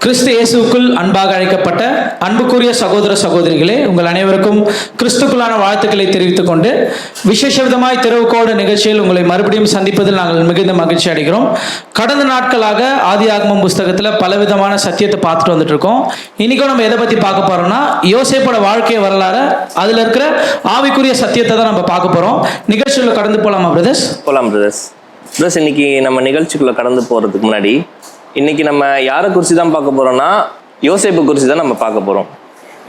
கிறிஸ்து இயேசுக்குள் அன்பாக அழைக்கப்பட்ட அன்புக்குரிய சகோதர சகோதரிகளே உங்கள் அனைவருக்கும் கிறிஸ்துக்குள்ளான வாழ்த்துக்களை தெரிவித்துக் கொண்டு விசேஷ விதமாய் திறவுகோடு நிகழ்ச்சியில் உங்களை மறுபடியும் சந்திப்பதில் நாங்கள் மிகுந்த மகிழ்ச்சி அடைகிறோம். கடந்த நாட்களாக ஆதி ஆகமம் புஸ்தகத்தில் பலவிதமான சத்தியத்தை பார்த்துட்டு வந்துட்டு இருக்கோம் இன்னைக்கும் நம்ம எதை பற்றி பார்க்க போறோம்னா யோசேப்போட வாழ்க்கை வரலாறு அதில் இருக்கிற ஆவிக்குரிய சத்தியத்தை தான் நம்ம பார்க்க போகிறோம் நிகழ்ச்சியில் கடந்து போகலாமா பிரதர்ஸ் போலாம் பிரதர்ஸ் பிரதர்ஸ் இன்னைக்கு நம்ம நிகழ்ச்சிக்குள்ள கடந்து போறதுக்கு முன்னாடி இன்னைக்கு நம்ம யாரை குறித்து தான் பார்க்க போறோம்னா யோசேப்பு குறித்து தான் நம்ம பார்க்க போறோம்.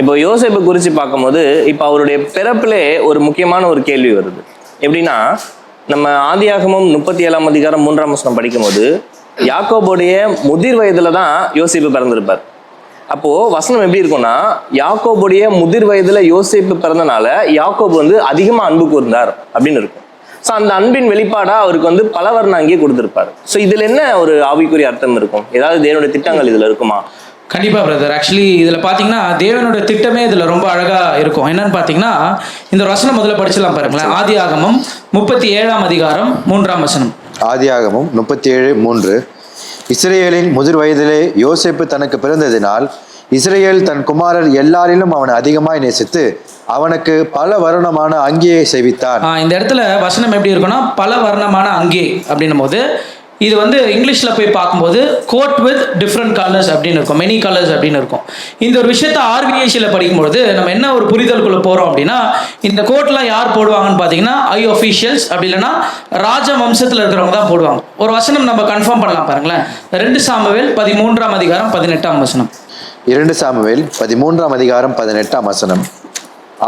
இப்போ யோசேப்பு குறித்து பார்க்கும்போது இப்போ அவருடைய பிறப்பிலே ஒரு முக்கியமான ஒரு கேள்வி வருது. எப்படின்னா நம்ம ஆதியாகமும் முப்பத்தி ஏழாம் அதிகாரம் மூன்றாம் வசனம் படிக்கும்போது யாக்கோபுடைய முதிர் வயதுல தான் யோசிப்பு பிறந்திருப்பார். அப்போ வசனம் எப்படி இருக்கும்னா யாக்கோபுடைய முதிர் வயதுல யோசிப்பு பிறந்தனால யாக்கோபு வந்து அதிகமா அன்பு கூர்ந்தார் அப்படின்னு இருக்கும். ஸோ அந்த அன்பின் வெளிப்பாடா அவருக்கு வந்து பலவர்ண அங்கேயே கொடுத்திருப்பாரு. ஸோ இதுல என்ன ஒரு ஆவிக்குரிய அர்த்தம் இருக்கும்? ஏதாவது தேவனுடைய திட்டங்கள் இதுல இருக்குமா? கண்டிப்பாக பிரதர் ஆக்சுவலி இதில் பார்த்தீங்கன்னா தேவனோட திட்டமே இதில் ரொம்ப அழகாக இருக்கும். என்னன்னு பார்த்தீங்கன்னா இந்த வசனம் முதல்ல படிச்சலாம் பாருங்களேன். ஆதி ஆகமம் முப்பத்தி ஏழாம் அதிகாரம் மூன்றாம் வசனம். ஆதியாகமம் முப்பத்தி ஏழு மூன்று. இஸ்ரேலின் முதிர் வயதிலே யோசேப்பு தனக்கு பிறந்ததினால் இஸ்ரேல் தன் குமாரர் எல்லாரிலும் அவனை அதிகமாய் நேசித்து அவனுக்கு பல வருணமான அங்கியை செய்வித்தான் இந்த இடத்துல வசனம் எப்படி இருக்குன்னா பல வர்ணமான அங்கே அப்படின்னும் போது இது வந்து இங்கிலீஷில் போய் பார்க்கும்போது கோட் வித் டிஃப்ரெண்ட் கலர்ஸ் அப்படின்னு இருக்கும் மெனி கலர்ஸ் அப்படின்னு இருக்கும். இந்த ஒரு விஷயத்த ஆர்பிஐசியில் படிக்கும்பொழுது நம்ம என்ன ஒரு புரிதலுக்குள்ள போகிறோம் அப்படின்னா இந்த கோட்லாம் யார் போடுவாங்கன்னு பார்த்தீங்கன்னா ஐ ஒஃபீஷியல்ஸ் அப்படி இல்லைன்னா ராஜ வம்சத்தில் இருக்கிறவங்க தான் போடுவாங்க. ஒரு வசனம் நம்ம கன்ஃபார்ம் பண்ணலாம் பாருங்களேன். ரெண்டு சாமுவேல் பதிமூன்றாம் அதிகாரம் பதினெட்டாம் வசனம். இரண்டு சாமுவேல் பதிமூன்றாம் அதிகாரம் பதினெட்டாம் வசனம்.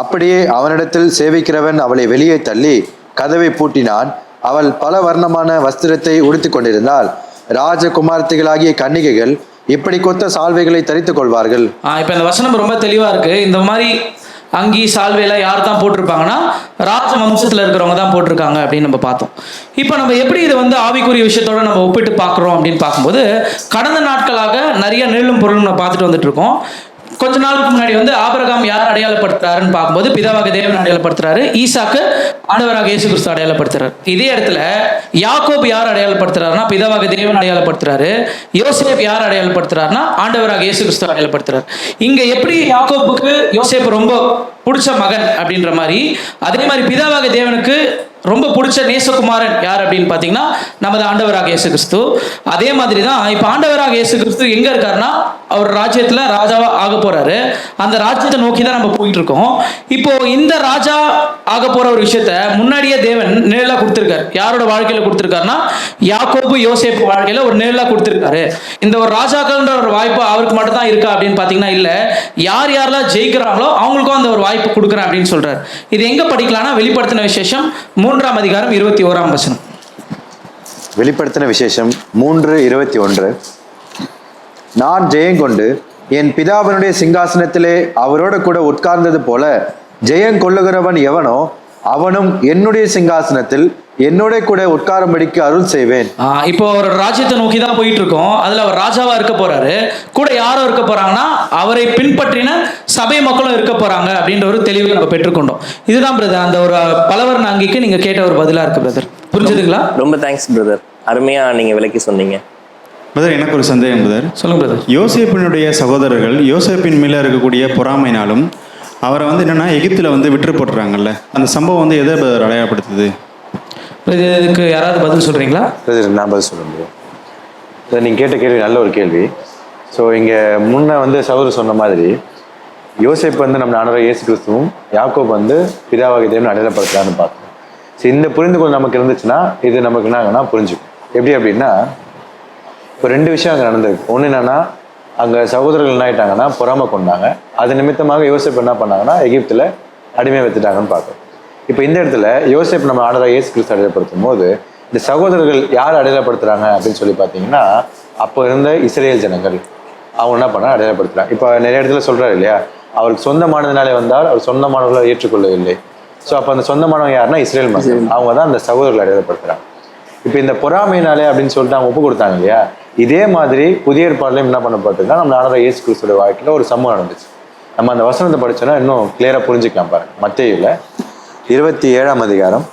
அப்படியே அவனிடத்தில் சேவிக்கிறவன் அவளை வெளியே தள்ளி கதவை பூட்டினான். அவள் பல வர்ணமான வஸ்திரத்தை உடுத்திக் கொண்டிருந்தாள். ராஜகுமார்த்திகளாகிய கன்னிகைகள் இப்படி கொத்த சால்வைகளை தரித்துக் கொள்வார்கள். இப்போ இந்த வசனம் ரொம்ப தெளிவாக இருக்குது இந்த மாதிரி அங்கி சால்வையில யார் தான் போட்டிருப்பாங்கன்னா ராஜ வம்சத்தில் இருக்கிறவங்க தான் போட்டிருக்காங்க அப்படின்னு நம்ம பார்த்தோம். இப்போ நம்ம எப்படி இதை வந்து ஆவிக்குரிய விஷயத்தோட நம்ம ஒப்பிட்டு பார்க்குறோம் அப்படின்னு பார்க்கும்போது கடந்த நாட்களாக நிறைய நெல்லும் பொருளும் நம்ம பார்த்துட்டு வந்துட்டு இருக்கோம். கொஞ்ச நாளுக்கு முன்னாடி வந்து ஆபரகாம் யார் அடையாளப்படுத்துறாருன்னு பார்க்கும்போது பிதாவாக தேவன் அடையாளப்படுத்துறாரு ஈசாக்கு ஆண்டவராக இயேசு கிறிஸ்து அடையாளப்படுத்துறாரு. இதே இடத்துல யாக்கோப் யார் அடையாளப்படுத்துறாருன்னா பிதாவாக தேவன் அடையாளப்படுத்துறாரு யோசேப் யார் அடையாளப்படுத்துறாருன்னா ஆண்டவராக இயேசு கிறிஸ்து அடையாளப்படுத்துறாரு. இங்க எப்படி யாக்கோப்புக்கு யோசேப் ரொம்ப பிடிச்ச மகன் அப்படின்ற மாதிரி. அதே மாதிரி பிதாவாக தேவனுக்கு ரொம்ப பிடிச்ச நேசகுமாரன் யார் அப்படின்னு பார்த்தீங்கன்னா நமது ஆண்டவராக இயேசு கிறிஸ்து அதே மாதிரி தான் இப்போ ஆண்டவராக இயேசு கிறிஸ்து எங்கே இருக்காருன்னா அவர் ராஜ்யத்தில் ராஜாவாக ஆக போறாரு. அந்த ராஜ்யத்தை நோக்கி தான் நம்ம போயிட்டு இருக்கோம். இப்போ இந்த ராஜா ஆக போகிற ஒரு விஷயத்த முன்னாடியே தேவன் நிழலா கொடுத்துருக்காரு. யாரோட வாழ்க்கையில் கொடுத்துருக்காருன்னா யாக்கோபு யோசேப்பு வாழ்க்கையில் ஒரு நிழலா கொடுத்துருக்காரு. இந்த ஒரு ராஜாக்கள்ன்ற ஒரு வாய்ப்பு அவருக்கு மட்டும் தான் இருக்கா அப்படின்னு பார்த்தீங்கன்னா இல்லை. யார் யாரெல்லாம் ஜெயிக்கிறாங்களோ அவங்களுக்கும் அந்த ஒரு வாய்ப்பு வாய்ப்பு கொடுக்குறேன் அப்படின்னு சொல்றாரு. இது எங்க படிக்கலாம்னா வெளிப்படுத்தின விசேஷம் மூன்றாம் அதிகாரம் இருபத்தி ஓராம் வசனம். வெளிப்படுத்தின விசேஷம் மூன்று இருபத்தி ஒன்று. நான் ஜெயங்கொண்டு என் பிதாவினுடைய சிங்காசனத்திலே அவரோட கூட உட்கார்ந்தது போல ஜெயம் கொள்ளுகிறவன் எவனோ அவனும் என்னுடைய சிங்காசனத்தில் என்னோட கூட உட்காரும்படிக்கு அருள் செய்வேன். இப்போ ஒரு ராஜ்யத்தை நோக்கி தான் போயிட்டு இருக்கோம் அதுல அவர் ராஜாவா இருக்க போறாரு. கூட யாரும் இருக்க போறாங்கன்னா அவரை பின்பற்றின சபை மக்களும் இருக்க போறாங்க அப்படின்ற ஒரு தெளிவு நம்ம பெற்றுக்கொண்டோம். இதுதான் பிரதர் அந்த ஒரு பலவர்ண அங்கிக்கு நீங்க கேட்ட ஒரு பதிலா இருக்கு பிரதர் புரிஞ்சுதுங்களா? ரொம்ப தேங்க்ஸ் பிரதர் அருமையா நீங்க விளக்கி சொன்னீங்க. பிரதர் எனக்கு ஒரு சந்தேகம் பிரதர் சொல்லுங்க பிரதர் யோசேப்பினுடைய சகோதரர்கள் யோசேப்பின் மேலே இருக்கக்கூடிய பொறாமைனாலும் அவரை வந்து என்னன்னா எகிப்தில் வந்து விற்று போட்டுறாங்கல்ல அந்த சம்பவம் வந்து எதை பிரதர் அடையாளப்படுத்துது? இதுக்கு யாராவது பதில் சொல்கிறீங்களா இது நான் பதில் சொல்ல முடியும். நீங்கள் கேட்ட கேள்வி நல்ல ஒரு கேள்வி. ஸோ இங்கே முன்ன வந்து சகோதரர் சொன்ன மாதிரி யோசிப்பு வந்து நம்ம ஆண்டவர் இயேசு கிறிஸ்துவும் யாக்கோப் வந்து பிதாவாகி தேவன் அடையாளப்படுத்துறான்னு பார்த்தோம் ஸோ இந்த புரிந்துகொள் நமக்கு இருந்துச்சுன்னா இது நமக்கு என்னாங்கன்னா புரிஞ்சுக்கும். எப்படி அப்படின்னா இப்போ ரெண்டு விஷயம் அங்கே நடந்திருக்கு ஒன்று என்னன்னா அங்கே சகோதரர்கள் என்ன ஆகிட்டாங்கன்னா பொறாமை கொண்டாங்க. அது நிமித்தமாக யோசிப்பு என்ன பண்ணாங்கன்னா எகிப்தில் அடிமை வைத்துட்டாங்கன்னு பார்க்குறோம் இப்போ இந்த இடத்துல யோசேப் நம்ம ஆண்டவராக இயேசு கிறிஸ்து அடையாளப்படுத்தும் போது இந்த சகோதரர்கள் யார் அடையாளப்படுத்துறாங்க அப்படின்னு சொல்லி பார்த்தீங்கன்னா அப்போ இருந்த இஸ்ரேல் ஜனங்கள். அவங்க என்ன பண்ணா அடையாளப்படுத்துறாங்க இப்போ நிறைய இடத்துல சொல்றாரு இல்லையா? அவருக்கு சொந்தமானதுனாலே வந்தால் அவர் சொந்தமானவர்களை ஏற்றுக்கொள்ளவில்லை. ஸோ அப்போ அந்த சொந்தமானவங்க யாருன்னா இஸ்ரேல் மக்கள். அவங்க தான் அந்த சகோதரர்களை அடையாளப்படுத்துறாங்க இப்போ இந்த பொறாமைனாலே அப்படின்னு சொல்லிட்டு அவங்க ஒப்பு கொடுத்தாங்க இல்லையா? இதே மாதிரி புதிய ஏற்பாடுலையும் என்ன பண்ணப்பட்டிருக்கா நம்ம ஆனந்த இயேசு கிறிஸ்துவோட வாழ்க்கையில் ஒரு சம்பவம் நடந்துச்சு. நம்ம அந்த வசனத்தை படிச்சோன்னா இன்னும் கிளியராக புரிஞ்சுக்கலாம் பாருங்க. மத்தேயுல இருபத்தி ஏழாம் அதிகாரம்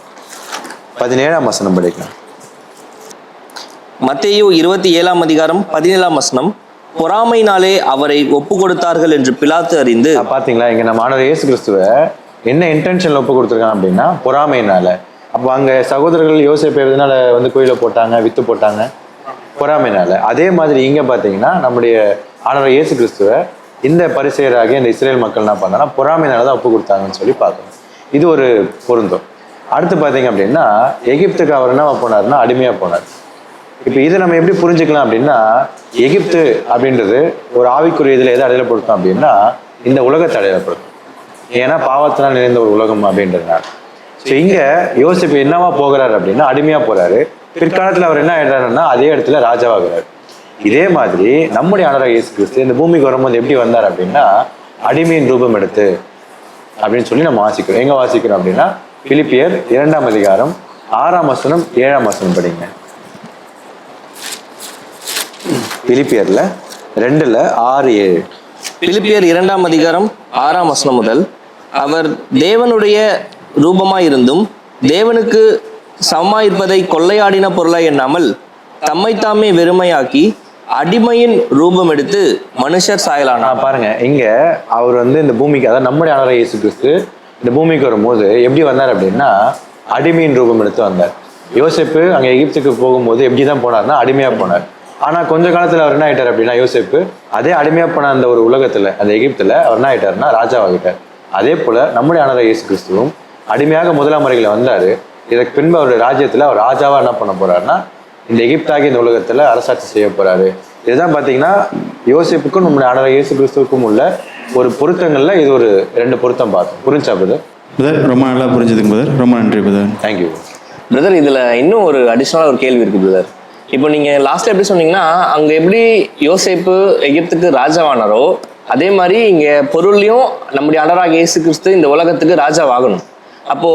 பதினேழாம் வசனம் படிக்கலாம். மத்தேயு இருபத்தி ஏழாம் அதிகாரம் பதினேழாம் வசனம் பொறாமையினாலே அவரை ஒப்பு கொடுத்தார்கள் என்று பிலாத்து அறிந்து பாத்தீங்களா? இங்க நம்ம ஆண்டவர் இயேசு கிறிஸ்துவ என்ன இன்டென்ஷன்ல ஒப்பு கொடுத்துருக்கான் அப்படின்னா பொறாமையினால. அப்போ அங்க சகோதரர்கள் யோசிப்பு எதனால வந்து கோயில போட்டாங்க வித்து போட்டாங்க. பொறாமைனால அதே மாதிரி இங்க பாத்தீங்கன்னா நம்முடைய ஆண்டவர் இயேசு கிறிஸ்துவ இந்த பரிசெயராகிய இந்த இஸ்ரேல் மக்கள் என்ன பண்ணாங்கன்னா பொறாமைனால தான் ஒப்பு கொடுத்தாங்கன்னு சொல்லி பார்க்கணும். இது ஒரு பொருந்தம். அடுத்து பார்த்தீங்க அப்படின்னா எகிப்துக்கு அவர் என்ன போனாருன்னா அடிமையாக போனார். இப்போ இதை நம்ம எப்படி புரிஞ்சுக்கலாம் அப்படின்னா எகிப்து அப்படின்றது ஒரு ஆவிக்குரிய இதில் எதை அடையப்படுத்தும் அப்படின்னா இந்த உலகத்தை அடையப்படுத்தும் ஏன்னா பாவத்தினால் நிறைந்த ஒரு உலகம் அப்படின்றதுனால. ஸோ இங்கே யோசிப்பு என்னவா போகிறாரு அப்படின்னா அடிமையாக போகிறாரு பிற்காலத்தில் அவர் என்ன ஆயிடுறாருன்னா அதே இடத்துல ராஜாவாகிறார். இதே மாதிரி நம்முடைய ஆண்டவர் இயேசு கிறிஸ்து இந்த பூமிக்கு வரும்போது எப்படி வந்தார் அப்படின்னா அடிமையின் ரூபம் எடுத்து அப்படின்னு சொல்லி நம்ம வாசிக்கிறோம். எங்க வாசிக்கிறோம் அப்படின்னா பிலிப்பியர் இரண்டாம் அதிகாரம் ஆறாம் வசனம் ஏழாம் வசனம் படிங்க. பிலிப்பியர்ல ரெண்டுல ஆறு ஏழு. பிலிப்பியர் இரண்டாம் அதிகாரம் ஆறாம் வசனம் முதல் அவர் தேவனுடைய ரூபமாயிருந்தும் தேவனுக்கு சமமாயிருப்பதை கொள்ளையாடின பொருளாய் எண்ணாமல் தம்மைத்தாமே வெறுமையாக்கி அடிமையின் ரூபம் எடுத்து மனுஷர் சாயலானா பாருங்க. இங்க அவர் வந்து இந்த பூமிக்கு அதாவது நம்முடைய ஆண்டவர் இயேசு கிறிஸ்து இந்த பூமிக்கு வரும்போது எப்படி வந்தார் அப்படின்னா அடிமையின் ரூபம் எடுத்து வந்தார். யோசிப்பு அங்க எகிப்துக்கு போகும்போது எப்படி தான் போனார்னா அடிமையா போனார். ஆனா கொஞ்ச காலத்துல அவர் என்ன ஆயிட்டார் அப்படின்னா யோசிப்பு அதே அடிமையா போன அந்த ஒரு உலகத்துல அந்த எகிப்துல அவர் என்ன ஆயிட்டாருன்னா ராஜாவாகிட்டார். அதே போல நம்முடைய ஆண்டவர் இயேசு கிறிஸ்துவும் அடிமையாக முதலாம் முறையில் வந்தாரு. இதற்கு பின்பு அவருடைய ராஜ்யத்துல அவர் ராஜாவா என்ன பண்ண போறாருன்னா இந்த எகிப்தாகிய இந்த உலகத்துல அரசாட்சி செய்ய போறாரு. இதுதான் பாத்தீங்கன்னா யோசிப்புக்கும் நம்முடைய ஆண்டவர் இயேசு கிறிஸ்துவுக்கும் உள்ள ஒரு பொருத்தங்கள்ல இது ஒரு ரெண்டு பொருத்தம் பார்த்தோம் புரிஞ்சா பிரதர் பிரதர் ரொம்ப நல்லா புரிஞ்சுதுங்க பிரதர் ரொம்ப நன்றி பிரதர் தேங்க்யூ பிரதர் இதுல இன்னும் ஒரு அடிஷனல் ஒரு கேள்வி இருக்கு பிரதர் இப்போ நீங்க லாஸ்ட் எப்படி சொன்னீங்கன்னா அங்க எப்படி யோசேப்பு எகிப்துக்கு ராஜாவானாரோ அதே மாதிரி இங்க பொருள்லயும் நம்முடைய ஆண்டவராக இயேசு கிறிஸ்து இந்த உலகத்துக்கு ராஜாவாகணும். அப்போ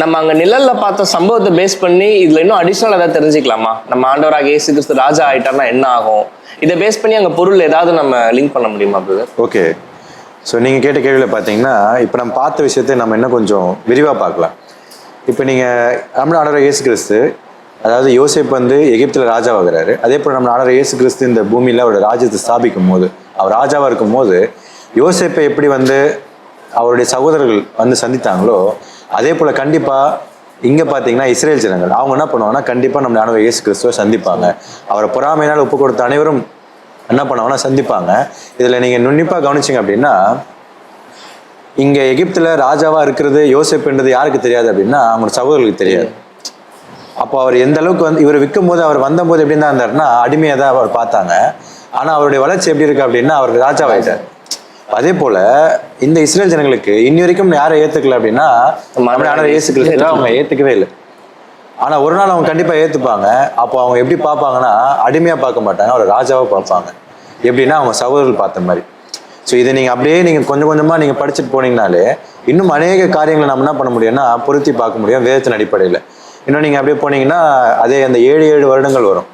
நம்ம அங்க நிழல்ல பார்த்த சம்பவத்தை பேஸ் பண்ணி இதுல இன்னும் அடிஷனல் ஏதாவது தெரிஞ்சுக்கலாமா? நம்ம ஆண்டவராக இயேசு கிறிஸ்து ராஜா ஆயிட்டார்னா என்ன ஆகும்? இதை பேஸ் பண்ணி அங்க பொருள் ஏதாவது நம்ம லிங்க் பண்ண முடியுமா பிரதர் ஓகே ஸோ நீங்கள் கேட்ட கேள்வியில் பார்த்தீங்கன்னா இப்போ நம்ம பார்த்த விஷயத்தை நம்ம இன்னும் கொஞ்சம் விரிவாக பார்க்கலாம். இப்போ நீங்கள் நம்ம ஆண்டவர் இயேசு கிறிஸ்து அதாவது யோசேப் வந்து எகிப்தில் ராஜாவாகிறாரு அதே போல் நம்ம ஆண்டவர் இயேசு கிறிஸ்து இந்த பூமியில் அவருடைய ராஜ்யத்தை ஸ்தாபிக்கும் போது அவர் ராஜாவாக இருக்கும் போது யோசேப்பை எப்படி வந்து அவருடைய சகோதரர்கள் வந்து சந்தித்தாங்களோ அதே போல் கண்டிப்பாக இங்கே பார்த்தீங்கன்னா இஸ்ரேல் ஜனங்கள் அவங்க என்ன பண்ணுவாங்கன்னா கண்டிப்பாக நம்ம ஆண்டவர் இயேசு கிறிஸ்துவை சந்திப்பாங்க. அவரை பொறாமையினால் ஒப்பு கொடுத்த அனைவரும் என்ன பண்ணுவாங்கன்னா சந்திப்பாங்க. இதில் நீங்கள் நுண்ணிப்பாக கவனிச்சிங்க அப்படின்னா இங்கே எகிப்தில் ராஜாவாக இருக்கிறது யோசிப்புன்றது யாருக்கு தெரியாது அப்படின்னா அவங்க சகோதரர்களுக்கு தெரியாது. அப்போ அவர் எந்த அளவுக்கு வந்து இவர் விற்கும் போது அவர் வந்தபோது எப்படி தான் இருந்தாருன்னா அடிமையாக தான் அவர் பார்த்தாங்க. ஆனால் அவருடைய வளர்ச்சி எப்படி இருக்கு அப்படின்னா அவர் ராஜாவாயிட்டார். அதே போல இந்த இஸ்ரேல் ஜனங்களுக்கு இன்னி வரைக்கும் யாரை ஏத்துக்கல அப்படின்னா ஆண்டவர் இயேசு கிறிஸ்துவை அவங்க ஏத்துக்கவே இல்லை. ஆனா ஒரு நாள் அவங்க கண்டிப்பா ஏத்துப்பாங்க. அப்போ அவங்க எப்படி பார்ப்பாங்கன்னா அடிமையா பார்க்க மாட்டாங்க. அவர் ராஜாவா பார்ப்பாங்க. எப்படின்னா அவங்க சகோதரர்கள் பார்த்த மாதிரி. ஸோ இதை நீங்க அப்படியே நீங்க கொஞ்சம் கொஞ்சமா நீங்க படிச்சுட்டு போனீங்கனாலே இன்னும் அநேக காரியங்களை நம்ம என்ன பண்ண முடியும்னா பொருத்தி பார்க்க முடியும். வேதத்தின் அடிப்படையில். இன்னும் நீங்க அப்படியே போனீங்கன்னா அதே அந்த ஏழு ஏழு வருடங்கள் வரும்.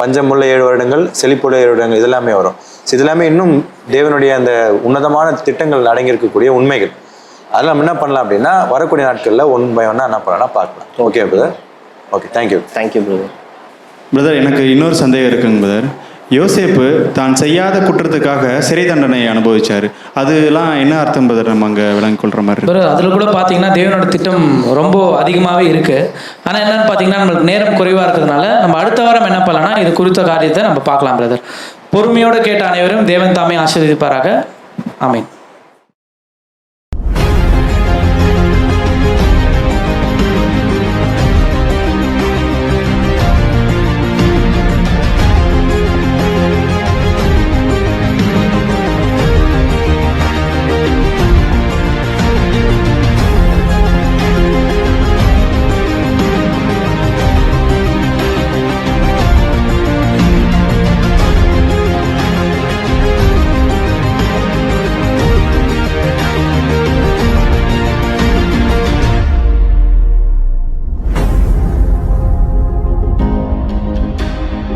பஞ்சமுள்ள ஏழு வருடங்கள் செழிப்புள்ள ஏழு வருடங்கள் இதெல்லாமே வரும். ஸோ இதெல்லாமே இன்னும் தேவனுடைய அந்த உன்னதமான திட்டங்கள் அடங்கியிருக்கக்கூடிய உண்மைகள். அதெல்லாம் நம்ம என்ன பண்ணலாம் அப்படின்னா வரக்கூடிய நாட்களில் ஒன் பை ஒன்னா என்ன பண்ணலாம்னா பார்க்கலாம். Okay brother okay thank you thank you brother brother எனக்கு இன்னொரு சந்தேகம் இருக்குங்க பிரதர் யோசேப்பு தான் செய்யாத குற்றத்துக்காக சிறை தண்டனை அனுபவிச்சார். அதெல்லாம் என்ன அர்த்தம் என்பதை நம்ம அங்கே விளங்கிக் கொள்ற மாதிரி இருக்கு. அதில் கூட பார்த்தீங்கன்னா தேவனோட திட்டம் ரொம்ப அதிகமாகவே இருக்கு. ஆனால் என்னன்னு பார்த்தீங்கன்னா நம்மளுக்கு நேரம் குறைவாக இருக்கிறதுனால நம்ம அடுத்த வாரம் என்ன பண்ணலாம்னா இது குறித்த காரியத்தை நம்ம பார்க்கலாம் பிரதர் பொறுமையோடு கேட்ட அனைவரும் தேவன் தாமே ஆசீர்வதிப்பாராக. ஆமென்.